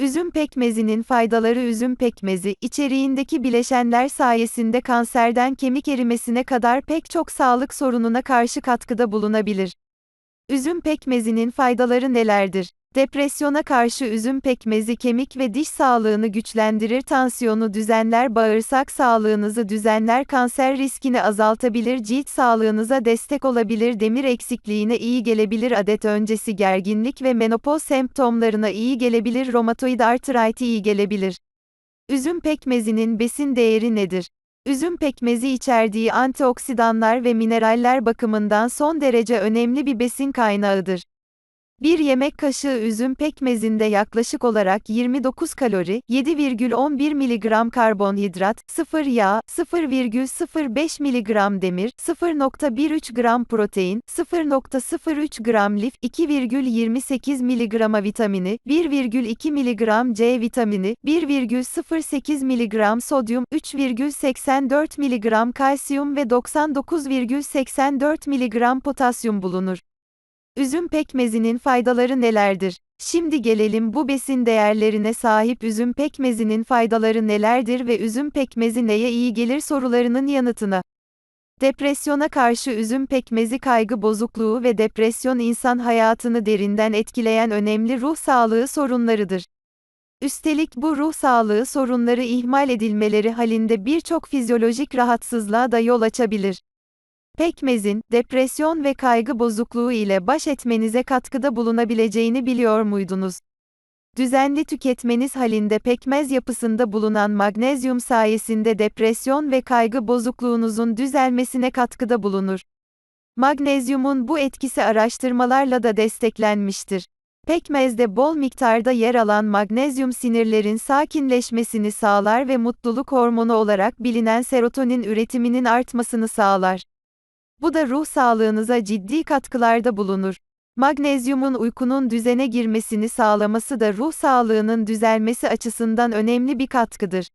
Üzüm pekmezinin faydaları Üzüm pekmezi, içeriğindeki bileşenler sayesinde kanserden kemik erimesine kadar pek çok sağlık sorununa karşı katkıda bulunabilir. Üzüm pekmezinin faydaları nelerdir? Depresyona karşı üzüm pekmezi kemik ve diş sağlığını güçlendirir, tansiyonu düzenler, bağırsak sağlığınızı düzenler, kanser riskini azaltabilir, cilt sağlığınıza destek olabilir, demir eksikliğine iyi gelebilir, adet öncesi gerginlik ve menopoz semptomlarına iyi gelebilir, romatoid artrite iyi gelebilir. Üzüm pekmezinin besin değeri nedir? Üzüm pekmezi içerdiği antioksidanlar ve mineraller bakımından son derece önemli bir besin kaynağıdır. Bir yemek kaşığı üzüm pekmezinde yaklaşık olarak 29 kalori, 7,11 mg karbonhidrat, 0 yağ, 0,05 mg demir, 0,13 gram protein, 0,03 gram lif, 2,28 mg vitamini, 1,2 mg C vitamini, 1,08 mg sodyum, 3,84 mg kalsiyum ve 99,84 mg potasyum bulunur. Üzüm pekmezinin faydaları nelerdir? Şimdi gelelim bu besin değerlerine sahip üzüm pekmezinin faydaları nelerdir ve üzüm pekmezi neye iyi gelir sorularının yanıtına. Depresyona karşı üzüm pekmezi kaygı bozukluğu ve depresyon insan hayatını derinden etkileyen önemli ruh sağlığı sorunlarıdır. Üstelik bu ruh sağlığı sorunları ihmal edilmeleri halinde birçok fizyolojik rahatsızlığa da yol açabilir. Pekmezin, depresyon ve kaygı bozukluğu ile baş etmenize katkıda bulunabileceğini biliyor muydunuz? Düzenli tüketmeniz halinde pekmez yapısında bulunan magnezyum sayesinde depresyon ve kaygı bozukluğunuzun düzelmesine katkıda bulunur. Magnezyumun bu etkisi araştırmalarla da desteklenmiştir. Pekmezde bol miktarda yer alan magnezyum sinirlerin sakinleşmesini sağlar ve mutluluk hormonu olarak bilinen serotonin üretiminin artmasını sağlar. Bu da ruh sağlığınıza ciddi katkılarda bulunur. Magnezyumun uykunun düzene girmesini sağlaması da ruh sağlığının düzelmesi açısından önemli bir katkıdır.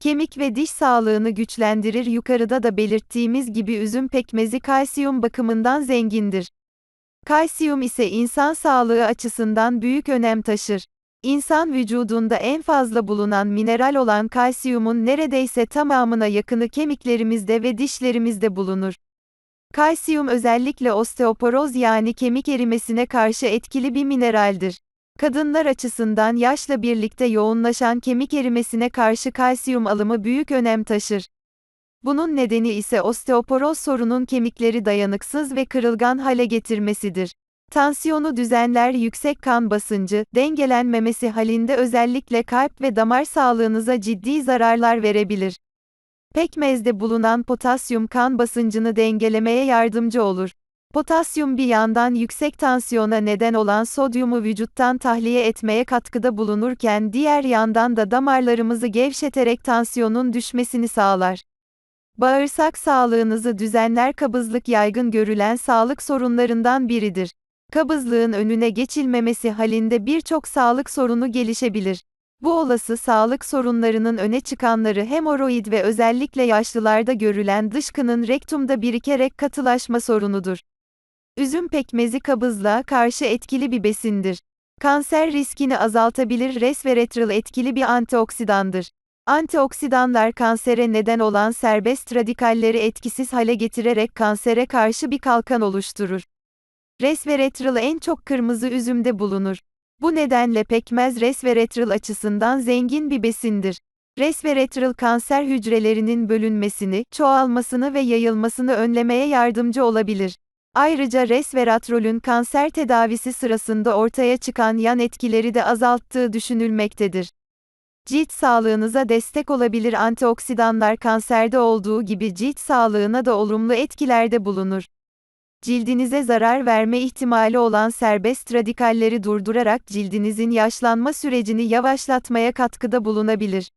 Kemik ve diş sağlığını güçlendirir. Yukarıda da belirttiğimiz gibi üzüm pekmezi kalsiyum bakımından zengindir. Kalsiyum ise insan sağlığı açısından büyük önem taşır. İnsan vücudunda en fazla bulunan mineral olan kalsiyumun neredeyse tamamına yakını kemiklerimizde ve dişlerimizde bulunur. Kalsiyum özellikle osteoporoz yani kemik erimesine karşı etkili bir mineraldir. Kadınlar açısından yaşla birlikte yoğunlaşan kemik erimesine karşı kalsiyum alımı büyük önem taşır. Bunun nedeni ise osteoporoz sorunun kemikleri dayanıksız ve kırılgan hale getirmesidir. Tansiyonu düzenler yüksek kan basıncı, dengelenmemesi halinde özellikle kalp ve damar sağlığınıza ciddi zararlar verebilir. Pekmezde bulunan potasyum kan basıncını dengelemeye yardımcı olur. Potasyum bir yandan yüksek tansiyona neden olan sodyumu vücuttan tahliye etmeye katkıda bulunurken diğer yandan da damarlarımızı gevşeterek tansiyonun düşmesini sağlar. Bağırsak sağlığınızı düzenler kabızlık yaygın görülen sağlık sorunlarından biridir. Kabızlığın önüne geçilmemesi halinde birçok sağlık sorunu gelişebilir. Bu olası sağlık sorunlarının öne çıkanları hemoroid ve özellikle yaşlılarda görülen dışkının rektumda birikerek katılaşma sorunudur. Üzüm pekmezi kabızlığa karşı etkili bir besindir. Kanser riskini azaltabilir resveratrol etkili bir antioksidandır. Antioksidanlar kansere neden olan serbest radikalleri etkisiz hale getirerek kansere karşı bir kalkan oluşturur. Resveratrol en çok kırmızı üzümde bulunur. Bu nedenle pekmez resveratrol açısından zengin bir besindir. Resveratrol kanser hücrelerinin bölünmesini, çoğalmasını ve yayılmasını önlemeye yardımcı olabilir. Ayrıca resveratrolün kanser tedavisi sırasında ortaya çıkan yan etkileri de azalttığı düşünülmektedir. Cilt sağlığınıza destek olabilir antioksidanlar kanserde olduğu gibi cilt sağlığına da olumlu etkilerde bulunur cildinize zarar verme ihtimali olan serbest radikalleri durdurarak cildinizin yaşlanma sürecini yavaşlatmaya katkıda bulunabilir.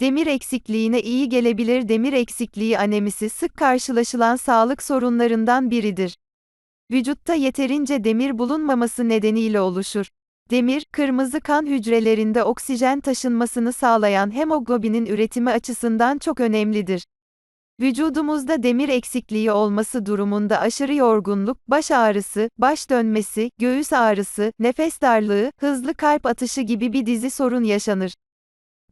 Demir eksikliğine iyi gelebilir. Demir eksikliği anemisi sık karşılaşılan sağlık sorunlarından biridir. Vücutta yeterince demir bulunmaması nedeniyle oluşur. Demir, kırmızı kan hücrelerinde oksijen taşınmasını sağlayan hemoglobinin üretimi açısından çok önemlidir. Vücudumuzda demir eksikliği olması durumunda aşırı yorgunluk, baş ağrısı, baş dönmesi, göğüs ağrısı, nefes darlığı, hızlı kalp atışı gibi bir dizi sorun yaşanır.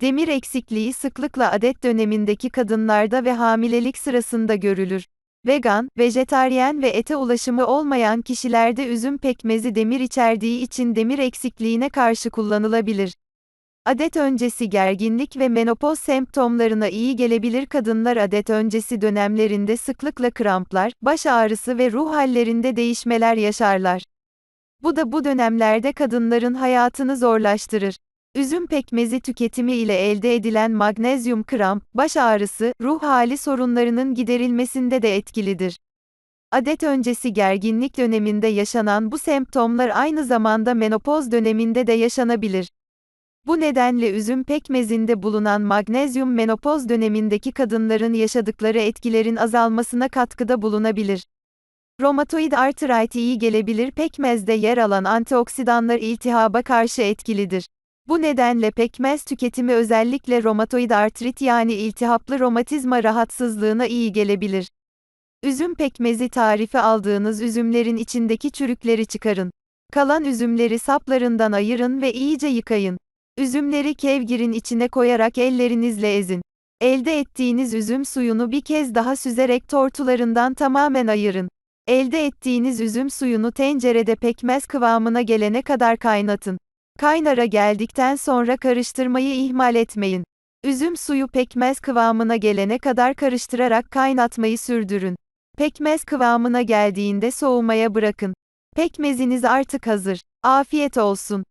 Demir eksikliği sıklıkla adet dönemindeki kadınlarda ve hamilelik sırasında görülür. Vegan, vejetaryen ve ete ulaşımı olmayan kişilerde üzüm pekmezi demir içerdiği için demir eksikliğine karşı kullanılabilir. Adet öncesi gerginlik ve menopoz semptomlarına iyi gelebilir kadınlar adet öncesi dönemlerinde sıklıkla kramplar, baş ağrısı ve ruh hallerinde değişmeler yaşarlar. Bu da bu dönemlerde kadınların hayatını zorlaştırır. Üzüm pekmezi tüketimi ile elde edilen magnezyum kramp, baş ağrısı, ruh hali sorunlarının giderilmesinde de etkilidir. Adet öncesi gerginlik döneminde yaşanan bu semptomlar aynı zamanda menopoz döneminde de yaşanabilir. Bu nedenle üzüm pekmezinde bulunan magnezyum menopoz dönemindeki kadınların yaşadıkları etkilerin azalmasına katkıda bulunabilir. Romatoid artrit iyi gelebilir pekmezde yer alan antioksidanlar iltihaba karşı etkilidir. Bu nedenle pekmez tüketimi özellikle romatoid artrit yani iltihaplı romatizma rahatsızlığına iyi gelebilir. Üzüm pekmezi tarifi aldığınız üzümlerin içindeki çürükleri çıkarın. Kalan üzümleri saplarından ayırın ve iyice yıkayın. Üzümleri kevgirin içine koyarak ellerinizle ezin. Elde ettiğiniz üzüm suyunu bir kez daha süzerek tortularından tamamen ayırın. Elde ettiğiniz üzüm suyunu tencerede pekmez kıvamına gelene kadar kaynatın. Kaynara geldikten sonra karıştırmayı ihmal etmeyin. Üzüm suyu pekmez kıvamına gelene kadar karıştırarak kaynatmayı sürdürün. Pekmez kıvamına geldiğinde soğumaya bırakın. Pekmeziniz artık hazır. Afiyet olsun.